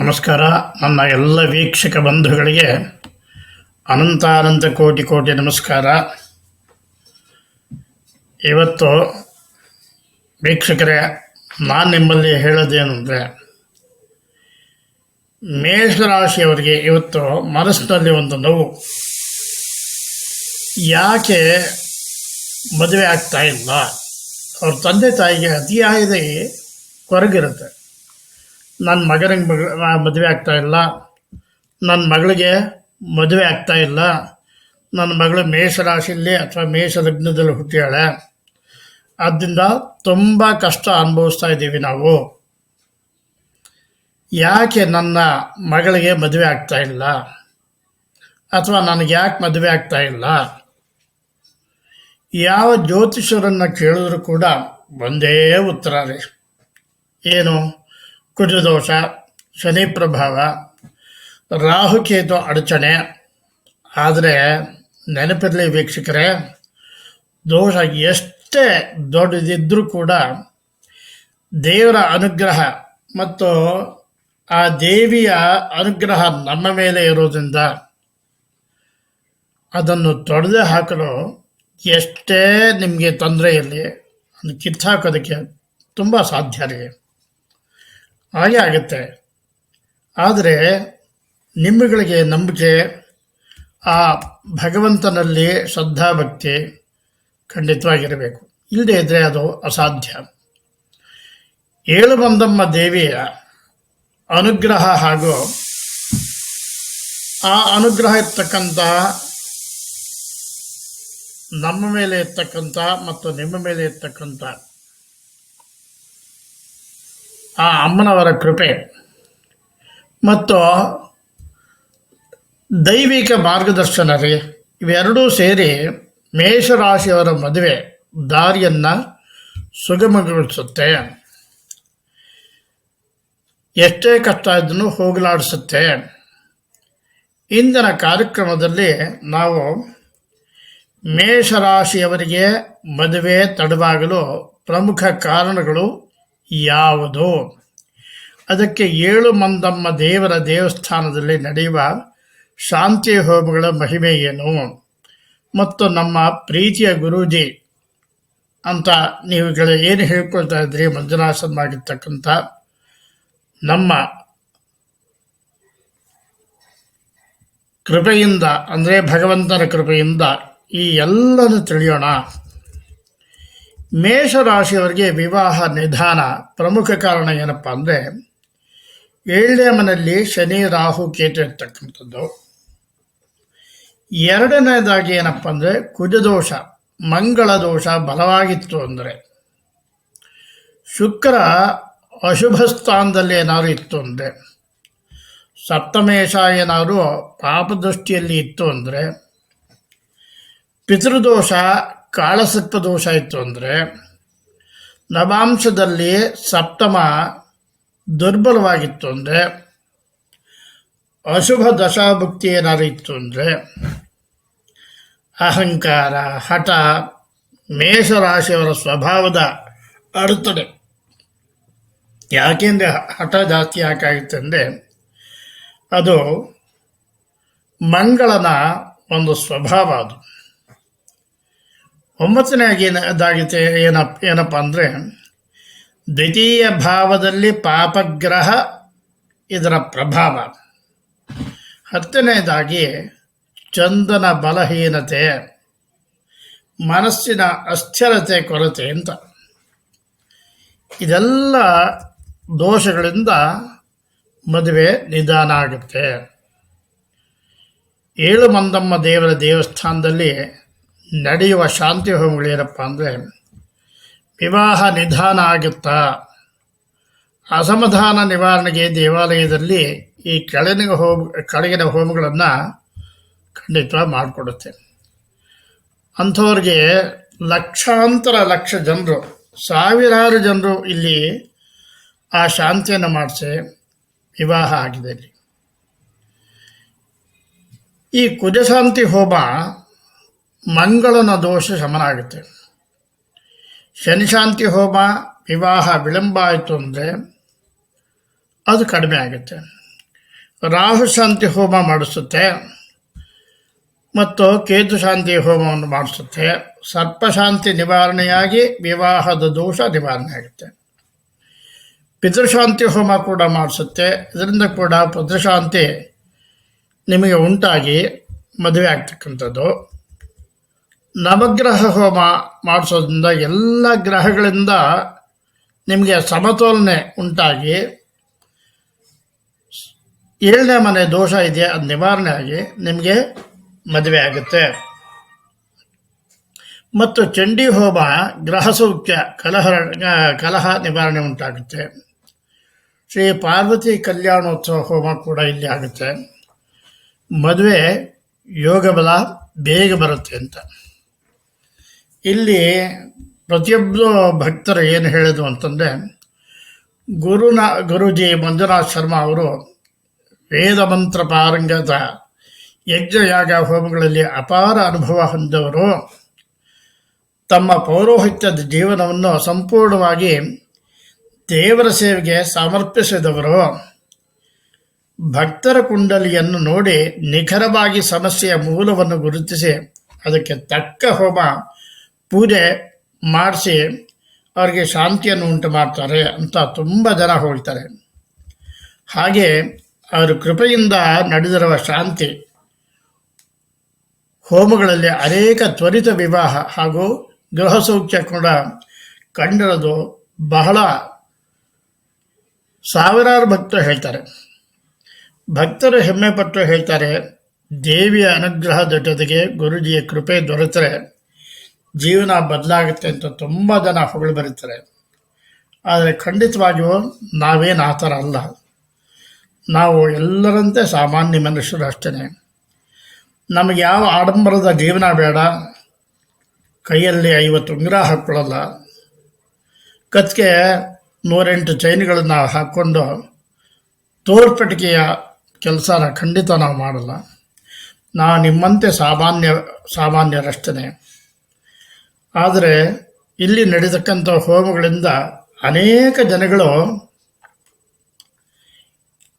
ನಮಸ್ಕಾರ. ನನ್ನ ಎಲ್ಲ ವೀಕ್ಷಕ ಬಂಧುಗಳಿಗೆ ಅನಂತಾನಂತ ಕೋಟಿ ಕೋಟಿ ನಮಸ್ಕಾರ. ಇವತ್ತು ವೀಕ್ಷಕರೇ, ನಾನು ನಿಮ್ಮಲ್ಲಿ ಹೇಳೋದೇನು ಅಂದರೆ ಮೇಷರಾಶಿಯವರಿಗೆ ಇವತ್ತು ಮನಸ್ಸಿನಲ್ಲಿ ಒಂದು ನೋವು. ಯಾಕೆ ಮದುವೆ ಆಗ್ತಾ ಇಲ್ಲ? ಅವ್ರ ತಂದೆ ತಾಯಿಗೆ ಅತಿಯಾಗಿ ಕೊರಗಿರುತ್ತೆ ನನ್ನ ಮಗನಿಗೆ ಮಗ ಮದುವೆ ಆಗ್ತಾ ಇಲ್ಲ. ನನ್ನ ಮಗಳಿಗೆ ಮದುವೆ ಆಗ್ತಾ ಇಲ್ಲ. ನನ್ನ ಮಗಳು ಮೇಷರಾಶಿಯಲ್ಲಿ ಅಥವಾ ಮೇಷ ಲಗ್ನದಲ್ಲಿ ಹುಟ್ಟಿಯಾಳೆ. ಆದ್ದರಿಂದ ತುಂಬ ಕಷ್ಟ ಅನುಭವಿಸ್ತಾ ಇದ್ದೀವಿ ನಾವು. ಯಾಕೆ ನನ್ನ ಮಗಳಿಗೆ ಮದುವೆ ಆಗ್ತಾ ಇಲ್ಲ? ಅಥವಾ ನನಗೆ ಯಾಕೆ ಮದುವೆ ಆಗ್ತಾ ಇಲ್ಲ? ಯಾವ ಜ್ಯೋತಿಷರನ್ನು ಕೇಳಿದ್ರು ಕೂಡ ಒಂದೇ ಉತ್ತರ ರೀ. ಏನು? ಕುಜದೋಷ ಶನಿ ಪ್ರಭಾವ ರಾಹುಕೇತು ಅಡಚಣೆ. ಆದರೆ ನೆನಪಿರಲಿ ವೀಕ್ಷಕರೇ, ದೋಷ ಎಷ್ಟೇ ದೊಡ್ಡದಿದ್ದರೂ ಕೂಡ ದೇವರ ಅನುಗ್ರಹ ಮತ್ತು ಆ ದೇವಿಯ ಅನುಗ್ರಹ ನಮ್ಮ ಮೇಲೆ ಇರೋದ್ರಿಂದ ಅದನ್ನು ತೊಡೆದು ಹಾಕಲು ಎಷ್ಟೇ ನಿಮಗೆ ತೊಂದರೆ ಇರಲಿ ಅದು ಕಿತ್ತಾಕೋದಕ್ಕೆ ತುಂಬ ಸಾಧ್ಯ ರೀ. ಹಾಗೆ ಆಗುತ್ತೆ. ಆದರೆ ನಿಮ್ಮಗಳಿಗೆ ನಂಬಿಕೆ, ಆ ಭಗವಂತನಲ್ಲಿ ಶ್ರದ್ಧಾಭಕ್ತಿ ಖಂಡಿತವಾಗಿರಬೇಕು. ಇಲ್ಲದೇ ಇದ್ದರೆ ಅದು ಅಸಾಧ್ಯ. ಏಳು ಬಂದಮ್ಮ ದೇವಿಯ ಅನುಗ್ರಹ ಹಾಗೂ ಆ ಅನುಗ್ರಹ ಇರ್ತಕ್ಕಂಥ, ನಮ್ಮ ಮೇಲೆ ಇರ್ತಕ್ಕಂಥ ಮತ್ತು ನಿಮ್ಮ ಮೇಲೆ ಇರ್ತಕ್ಕಂಥ ಆ ಅಮ್ಮನವರ ಕೃಪೆ ಮತ್ತು ದೈವಿಕ ಮಾರ್ಗದರ್ಶನ ರೀ ಇವೆರಡೂ ಸೇರಿ ಮೇಷರಾಶಿಯವರ ಮದುವೆ ದಾರಿಯನ್ನು ಸುಗಮಗೊಳಿಸುತ್ತೆ. ಎಷ್ಟೇ ಕಷ್ಟ ಇದ್ದೂ ಹೋಗಲಾಡಿಸುತ್ತೆ. ಇಂದಿನ ಕಾರ್ಯಕ್ರಮದಲ್ಲಿ ನಾವು ಮೇಷರಾಶಿಯವರಿಗೆ ಮದುವೆ ತಡವಾಗಲು ಪ್ರಮುಖ ಕಾರಣಗಳು ಯಾವುದು? ಅದಕ್ಕೆ ಏಳು ಮಂದಮ್ಮ ದೇವರ ದೇವಸ್ಥಾನದಲ್ಲಿ ನಡೆಯುವ ಶಾಂತಿ ಹೋಮಗಳ ಮಹಿಮೆ ಏನು? ಮತ್ತು ನಮ್ಮ ಪ್ರೀತಿಯ ಗುರೂಜಿ ಅಂತ ನೀವುಗಳು ಏನು ಹೇಳ್ಕೊಳ್ತಾ ಇದ್ರಿ? ಮಂಜುನಾಥನಾಗಿರ್ತಕ್ಕಂಥ ನಮ್ಮ ಕೃಪೆಯಿಂದ, ಅಂದರೆ ಭಗವಂತನ ಕೃಪೆಯಿಂದ ಈ ಎಲ್ಲನೂ ತಿಳಿಯೋಣ. ಮೇಷರಾಶಿಯವರಿಗೆ ವಿವಾಹ ನಿಧಾನ ಪ್ರಮುಖ ಕಾರಣ ಏನಪ್ಪ ಅಂದರೆ ಏಳನೇ ಮನೆಯಲ್ಲಿ ಶನಿ, ರಾಹು, ಕೇತು ಇರ್ತಕ್ಕಂಥದ್ದು. ಎರಡನೇದಾಗಿ ಏನಪ್ಪ ಅಂದರೆ ಕುಜದೋಷ ಮಂಗಳ ದೋಷ ಬಲವಾಗಿತ್ತು ಅಂದರೆ ಶುಕ್ರ ಅಶುಭ ಸ್ಥಾನದಲ್ಲಿ ಏನಾದ್ರು ಇತ್ತು ಅಂದರೆ ಸಪ್ತಮೇಶ ಏನಾದರೂ ಪಾಪದೃಷ್ಟಿಯಲ್ಲಿ ಇತ್ತು ಅಂದರೆ ಪಿತೃದೋಷ ಕಾಳಸತ್ವ ದೋಷ ಇತ್ತು ಅಂದರೆ ನವಾಂಶದಲ್ಲಿ ಸಪ್ತಮ ದುರ್ಬಲವಾಗಿತ್ತು ಅಂದರೆ ಅಶುಭ ದಶಾಭುಕ್ತಿ ಏನಾದ್ರು ಇತ್ತು ಅಂದರೆ ಅಹಂಕಾರ, ಹಠ, ಮೇಷರಾಶಿಯವರ ಸ್ವಭಾವದ ಅಡೆತಡೆ. ಯಾಕೆಂದರೆ ಹಠ ಜಾಸ್ತಿ ಯಾಕಾಗುತ್ತೆ ಅಂದರೆ ಅದು ಮಂಗಳನ ಒಂದು ಸ್ವಭಾವ ಅದು. ಒಂಬತ್ತನೇ ಅದಾಗಿದೆ ಏನಪ್ಪ ಏನಪ್ಪ ಅಂದರೆ, ದ್ವಿತೀಯ ಭಾವದಲ್ಲಿ ಪಾಪಗ್ರಹ ಇದರ ಪ್ರಭಾವ. ಹತ್ತನೇದಾಗಿ ಚಂದನ ಬಲಹೀನತೆ, ಮನಸ್ಸಿನ ಅಸ್ಥಿರತೆ ಕೊರತೆ ಅಂತ. ಇದೆಲ್ಲ ದೋಷಗಳಿಂದ ಮದುವೆ ನಿಧಾನ ಆಗುತ್ತೆ. ಏಳು ಮಂದಮ್ಮ ದೇವರ ದೇವಸ್ಥಾನದಲ್ಲಿ ನಡೆಯುವ ಶಾಂತಿ ಹೋಮಗಳೇನಪ್ಪ ಅಂದರೆ ವಿವಾಹ ನಿಧಾನ ಆಗುತ್ತಾ? ಅಸಮಾಧಾನ ನಿವಾರಣೆಗೆ ದೇವಾಲಯದಲ್ಲಿ ಈ ಕೆಳಗಿನ ಹೋಮ, ಕೆಳಗಿನ ಹೋಮಗಳನ್ನು ಖಂಡಿತ ಮಾಡಿಕೊಡುತ್ತೆ. ಅಂಥವ್ರಿಗೆ ಲಕ್ಷಾಂತರ ಲಕ್ಷ ಜನರು, ಸಾವಿರಾರು ಜನರು ಇಲ್ಲಿ ಆ ಶಾಂತಿಯನ್ನು ಮಾಡಿಸಿ ವಿವಾಹ ಆಗಿದೆ ಇಲ್ಲಿ. ಈ ಕುಜಶಾಂತಿ ಹೋಮ ಮಂಗಳನ ದೋಷ ಶಮನ ಆಗುತ್ತೆ ಶನಿಶಾಂತಿ ಹೋಮ, ವಿವಾಹ ವಿಳಂಬ ಆಯಿತು ಅಂದರೆ ಅದು ಕಡಿಮೆ ಆಗುತ್ತೆ. ರಾಹು ಶಾಂತಿ ಹೋಮ ಮಾಡಿಸುತ್ತೆ ಮತ್ತು ಕೇತು ಶಾಂತಿ ಹೋಮವನ್ನು ಮಾಡಿಸುತ್ತೆ. ಸರ್ಪಶಾಂತಿ ನಿವಾರಣೆಯಾಗಿ ವಿವಾಹದ ದೋಷ ನಿವಾರಣೆ ಆಗುತ್ತೆ. ಪಿತೃಶಾಂತಿ ಹೋಮ ಕೂಡ ಮಾಡಿಸುತ್ತೆ. ಇದರಿಂದ ಕೂಡ ಪಿತೃಶಾಂತಿ ನಿಮಗೆ ಉಂಟಾಗಿ ಮದುವೆ ಆಗ್ತಕ್ಕಂಥದ್ದು. ನವಗ್ರಹ ಹೋಮ ಮಾಡಿಸೋದ್ರಿಂದ ಎಲ್ಲ ಗ್ರಹಗಳಿಂದ ನಿಮಗೆ ಸಮತೋಲನೆ ಉಂಟಾಗಿ ಏಳನೇ ಮನೆ ದೋಷ ಇದೆ ಅದು ನಿವಾರಣೆ ಆಗಿ ನಿಮಗೆ ಮದುವೆ ಆಗುತ್ತೆ. ಮತ್ತು ಚಂಡಿ ಹೋಮ ಗ್ರಹ ಸೌಖ್ಯ ಕಲಹ ಕಲಹ ನಿವಾರಣೆ ಉಂಟಾಗುತ್ತೆ. ಶ್ರೀ ಪಾರ್ವತಿ ಕಲ್ಯಾಣೋತ್ಸವ ಹೋಮ ಕೂಡ ಇಲ್ಲಿ ಆಗುತ್ತೆ. ಮದುವೆ ಯೋಗ ಬಲ ಬೇಗ ಬರುತ್ತೆ ಅಂತ. ಇಲ್ಲಿ ಪ್ರತಿಯೊಬ್ಬರು ಭಕ್ತರು ಏನು ಹೇಳಿದ್ರು ಅಂತಂದರೆ ಗುರುನ ಗುರುಜಿ ಮಂಜುನಾಥ್ ಶರ್ಮಾ ಅವರು ವೇದ ಮಂತ್ರ ಪಾರಂಗತ, ಯಜ್ಞ ಯಾಗ ಹೋಮಗಳಲ್ಲಿ ಅಪಾರ ಅನುಭವ ಹೊಂದವರು. ತಮ್ಮ ಪೌರೋಹಿತ್ಯದ ಜೀವನವನ್ನು ಸಂಪೂರ್ಣವಾಗಿ ದೇವರ ಸೇವೆಗೆ ಸಮರ್ಪಿಸಿದವರು. ಭಕ್ತರ ಕುಂಡಲಿಯನ್ನು ನೋಡಿ ನಿಖರವಾಗಿ ಸಮಸ್ಯೆಯ ಮೂಲವನ್ನು ಗುರುತಿಸಿ, ಅದಕ್ಕೆ ತಕ್ಕ ಹೋಮ ಪೂಜೆ ಮಾಡಿಸಿ ಅವರಿಗೆ ಶಾಂತಿಯನ್ನು ಉಂಟು ಮಾಡ್ತಾರೆ ಅಂತ ತುಂಬ ಜನ ಹೋಗ್ತಾರೆ ಹಾಗೆ ಅವರ ಕೃಪೆಯಿಂದ ನಡೆದಿರುವ ಶಾಂತಿ ಹೋಮಗಳಲ್ಲಿ ಅನೇಕ ತ್ವರಿತ ವಿವಾಹ ಹಾಗೂ ಗೃಹ ಸೌಖ್ಯ ಕೂಡ ಕಂಡಿರೋದು ಬಹಳ ಸಾವಿರಾರು ಭಕ್ತರು ಹೇಳ್ತಾರೆ. ಭಕ್ತರು ಹೆಮ್ಮೆ ಪಟ್ಟು ಹೇಳ್ತಾರೆ, ದೇವಿಯ ಅನುಗ್ರಹದ ಜೊತೆಗೆ ಗುರುಜಿಯ ಕೃಪೆ ದೊರೆತರೆ. ಜೀವನ ಬದಲಾಗುತ್ತೆ ಅಂತ ತುಂಬ ಜನ ಹೊಗಳು ಬರೀತಾರೆ. ಆದರೆ ಖಂಡಿತವಾಗಿಯೂ ನಾವೇನು ಆ ಥರ ಅಲ್ಲ. ನಾವು ಎಲ್ಲರಂತೆ ಸಾಮಾನ್ಯ ಮನುಷ್ಯರು ಅಷ್ಟೇ ನಮಗೆ ಯಾವ ಆಡಂಬರದ ಜೀವನ ಬೇಡ. ಕೈಯಲ್ಲಿ ಐವತ್ತು ಉಂಗುರ ಹಾಕ್ಕೊಳ್ಳಲ್ಲ ಕತ್ತಿಗೆ ನೂರೆಂಟು ಚೈನ್ಗಳನ್ನು ಹಾಕ್ಕೊಂಡು ತೋರ್ಪಟಿಕೆಯ ಕೆಲಸನ ಖಂಡಿತ ನಾವು ಮಾಡಲ್ಲ. ನಾ ನಿಮ್ಮಂತೆ ಸಾಮಾನ್ಯ ಸಾಮಾನ್ಯರಷ್ಟೇ ಆದರೆ ಇಲ್ಲಿ ನಡೆತಕ್ಕಂಥ ಹೋಮಗಳಿಂದ ಅನೇಕ ಜನಗಳು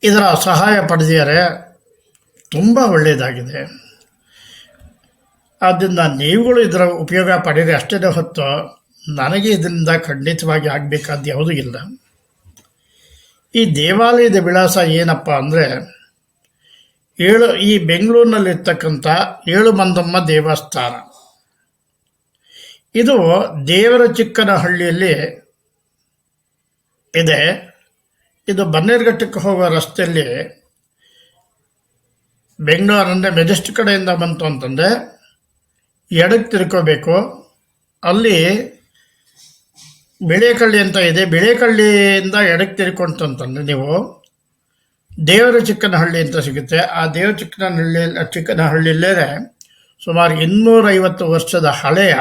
ಇದರ ಸಹಾಯ ಪಡೆದಿದ್ದಾರೆ. ತುಂಬ ಒಳ್ಳೆಯದಾಗಿದೆ. ಆದ್ದರಿಂದ ನೀವುಗಳು ಇದರ ಉಪಯೋಗ ಪಡೆದರೆ ಅಷ್ಟೇ ಹೊತ್ತು ನನಗೆ ಇದರಿಂದ ಖಂಡಿತವಾಗಿ ಆಗಬೇಕಾದ ಯಾವುದೂ ಇಲ್ಲ. ಈ ದೇವಾಲಯದ ವಿಳಾಸ ಏನಪ್ಪ ಅಂದರೆ ಏಳು ಈ ಬೆಂಗಳೂರಿನಲ್ಲಿರ್ತಕ್ಕಂಥ ಏಳು ಮಂದಮ್ಮ ದೇವಸ್ಥಾನ. ಇದು ದೇವರ ಚಿಕ್ಕನಹಳ್ಳಿಯಲ್ಲಿ ಇದೆ. ಇದು ಬನ್ನೇರುಘಟ್ಟಕ್ಕೆ ಹೋಗುವ ರಸ್ತೆಯಲ್ಲಿ ಬೆಂಗಳೂರಂದರೆ ಮೆಜೆಸ್ಟ್ ಕಡೆಯಿಂದ ಬಂತು ಅಂತಂದರೆ ಎಡಕ್ಕೆ ತಿರ್ಕೋಬೇಕು. ಅಲ್ಲಿ ಬಿಳೇಕಳ್ಳಿ ಅಂತ ಇದೆ. ಬಿಳೇಕಳ್ಳಿಯಿಂದ ಎಡಕ್ಕೆ ತಿರ್ಕೊಂತಂತಂದರೆ ನೀವು ದೇವರ ಚಿಕ್ಕನಹಳ್ಳಿ ಅಂತ ಸಿಗುತ್ತೆ. ಆ ದೇವರ ಚಿಕ್ಕನಹಳ್ಳಿ ಚಿಕ್ಕನಹಳ್ಳಿಯಲ್ಲೇ ಸುಮಾರು ಇನ್ನೂರೈವತ್ತು ವರ್ಷದ ಹಳೆಯ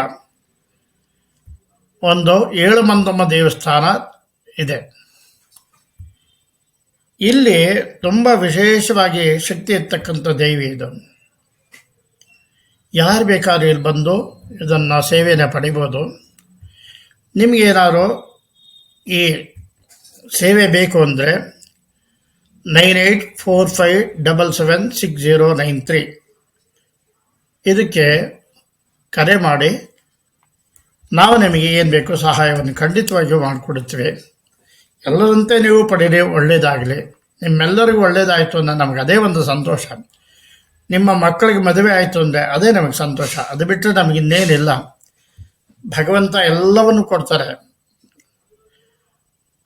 ಒಂದು ಏಳು ಮಂದಮ್ಮ ದೇವಸ್ಥಾನ ಇದೆ. ಇಲ್ಲಿ ತುಂಬ ವಿಶೇಷವಾಗಿ ಶಕ್ತಿ ಇರ್ತಕ್ಕಂಥ ದೇವಿ ಇದು. ಯಾರು ಬೇಕಾದ್ರೂ ಇಲ್ಲಿ ಬಂದು ಇದನ್ನು ಸೇವೆಯನ್ನು ಪಡಿಬೋದು. ನಿಮಗೇನಾದ್ರು ಈ ಸೇವೆ ಬೇಕು ಅಂದರೆ nine eight four five double seven six zero nine three ಇದಕ್ಕೆ ಕರೆ ಮಾಡಿ ನಾವು ನಿಮಗೆ ಏನು ಬೇಕೋ ಸಹಾಯವನ್ನು ಖಂಡಿತವಾಗಿಯೂ ಮಾಡಿಕೊಡುತ್ತೇವೆ. ಎಲ್ಲರಂತೆ ನೀವು ಪಡೀರಿ ಒಳ್ಳೆಯದಾಗಲಿ. ನಿಮ್ಮೆಲ್ಲರಿಗೂ ಒಳ್ಳೆಯದಾಯಿತು ಅಂದರೆ ನಮಗೆ ಅದೇ ಒಂದು ಸಂತೋಷ. ನಿಮ್ಮ ಮಕ್ಕಳಿಗೆ ಮದುವೆ ಆಯಿತು ಅಂದರೆ ಅದೇ ನಮಗೆ ಸಂತೋಷ. ಅದು ಬಿಟ್ಟರೆ ನಮಗೆ ಇನ್ನೇನಿಲ್ಲ. ಭಗವಂತ ಎಲ್ಲವನ್ನು ಕೊಡ್ತಾರೆ.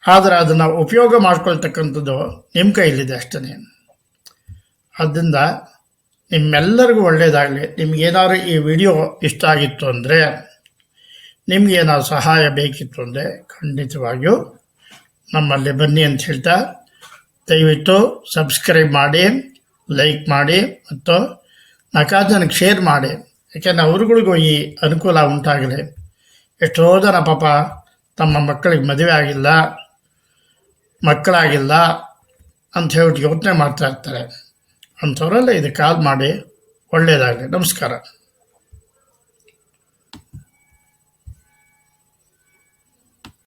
ಆದರೆ ಅದನ್ನು ಉಪಯೋಗ ಮಾಡ್ಕೊಳ್ತಕ್ಕಂಥದ್ದು ನಿಮ್ಮ ಕೈಲಿದೆ ಅಷ್ಟೇ ಆದ್ದರಿಂದ ನಿಮ್ಮೆಲ್ಲರಿಗೂ ಒಳ್ಳೆಯದಾಗಲಿ. ನಿಮಗೇನಾದ್ರು ಈ ವಿಡಿಯೋ ಇಷ್ಟ ಆಗಿತ್ತು ಅಂದರೆ ನಿಮಗೇನಾದ್ರು ಸಹಾಯ ಬೇಕಿತ್ತು ಅಂದರೆ ಖಂಡಿತವಾಗಿಯೂ ನಮ್ಮಲ್ಲಿ ಬನ್ನಿ ಅಂತ ಹೇಳ್ತಾ ದಯವಿಟ್ಟು ಸಬ್ಸ್ಕ್ರೈಬ್ ಮಾಡಿ ಲೈಕ್ ಮಾಡಿ ಮತ್ತು ಜನಕ್ಕೆ ಶೇರ್ ಮಾಡಿ. ಯಾಕೆಂದರೆ ಅವ್ರುಗಳಿಗೂ ಈ ಅನುಕೂಲ ಉಂಟಾಗಲಿ. ಎಷ್ಟೋ ಜನ ಪಾಪ ತಮ್ಮ ಮಕ್ಕಳಿಗೆ ಮದುವೆ ಆಗಿಲ್ಲ, ಮಕ್ಕಳಾಗಿಲ್ಲ ಅಂತ ಹೇಳ್ಬಿಟ್ಟು ಯೋಚನೆ ಮಾಡ್ತಾ ಇರ್ತಾರೆ. ಅಂಥವರೆಲ್ಲ ಇದು ಕಾಲ್ ಮಾಡಿ ಒಳ್ಳೆಯದಾಗಲಿ ನಮಸ್ಕಾರ.